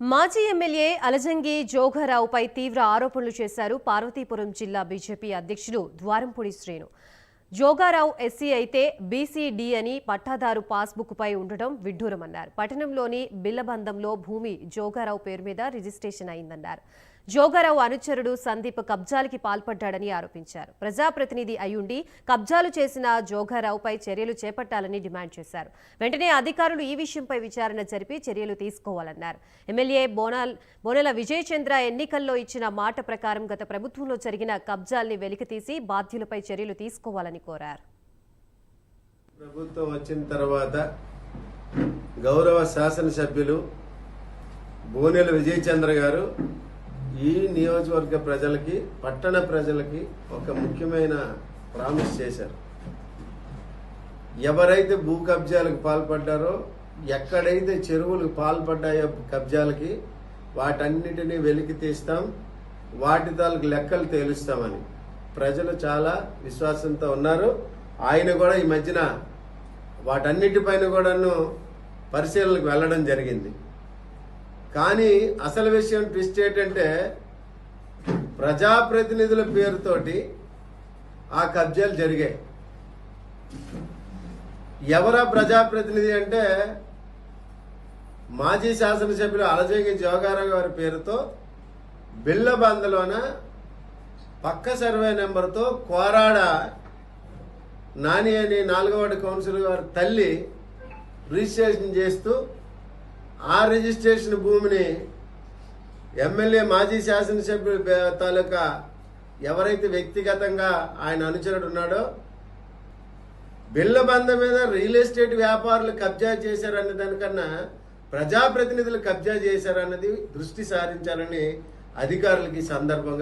మాజీ ఎమ్మెల్యే అలజంగి జోగారావుపై తీవ్ర ఆరోపణలు చేశారు పార్వతీపురం జిల్లా బీజేపీ అధ్యక్షుడు ద్వారంపూడి శ్రీను. జోగారావు ఎస్సీ అయితే బీసీడీ అని పట్టాదారు పాస్బుక్పై ఉండటం విడ్డూరమన్నారు. పట్టణంలోని బిల్లబందంలో భూమి జోగారావు పేరు మీద రిజిస్ట్రేషన్ అయిందన్నారు. జోగారావు అనుచరుడు సందీప్ కబ్జాలకి పాల్పడ్డాడని ఆరోపించారు. ప్రజాప్రతినిధి అయ్యుండి కబ్జాలు చేసిన జోగారావుపై చర్యలు చేపట్టాలని డిమాండ్ చేశారు. వెంటనే అధికారులు ఈ విషయంపై విచారణ జరిపి చర్యలు తీసుకోవాలన్నారు. ఎమ్మెల్యే బోనాల్ బోనెల విజయచంద్ర ఎన్నికల్లో ఇచ్చిన మాట ప్రకారం గత ప్రభుత్వంలో జరిగిన కబ్జాల్ని వెలికితీసి బాధ్యులపై చర్యలు తీసుకోవాలని కోరారు. ప్రభుత్వం వచ్చిన తర్వాత గౌరవ శాసనసభ్యులు బోనెల విజయచంద్ర గారు ఈ నియోజకవర్గ ప్రజలకి పట్టణ ప్రజలకి ఒక ముఖ్యమైన ప్రామిస్ చేశారు. ఎవరైతే భూ కబ్జాలకు పాల్పడ్డారో ఎక్కడైతే చెరువులకు పాల్పడ్డాయో కబ్జాలకి వాటన్నిటినీ వెలికి తీస్తాం వాటి తాలకు లెక్కలు తేలుస్తామని. ప్రజలు చాలా విశ్వాసంతో ఉన్నారు. ఆయన కూడా ఈ మధ్యన వాటన్నిటిపైన కూడాను పరిశీలనకు వెళ్ళడం జరిగింది. కానీ అసలు విషయం ట్విస్ట్ ఏంటంటే ప్రజాప్రతినిధుల పేరుతోటి ఆ కబ్జాలు జరిగాయి. ఎవరా ప్రజాప్రతినిధి అంటే మాజీ శాసనసభ్యులు అలజంగి జోగారావు గారి పేరుతో బిల్లబందలోన పక్క సర్వే నెంబర్తో కోరాడ నాని అని నాలుగో కౌన్సిల్ కౌన్సిలర్ గారి తల్లి రిజిస్ట్రేషన్ చేస్తూ ఆ రిజిస్ట్రేషన్ భూమిని ఎమ్మెల్యే మాజీ శాసనసభ్యుల తాలూకా ఎవరైతే వ్యక్తిగతంగా ఆయన అనుచరుడు ఉన్నాడో బిల్ల బంద మీద రియల్ ఎస్టేట్ వ్యాపారులు కబ్జా చేశారన్న దానికన్నా ప్రజాప్రతినిధులు కబ్జా చేశారన్నది దృష్టి సారించాలని అధికారులకి సందర్భంగా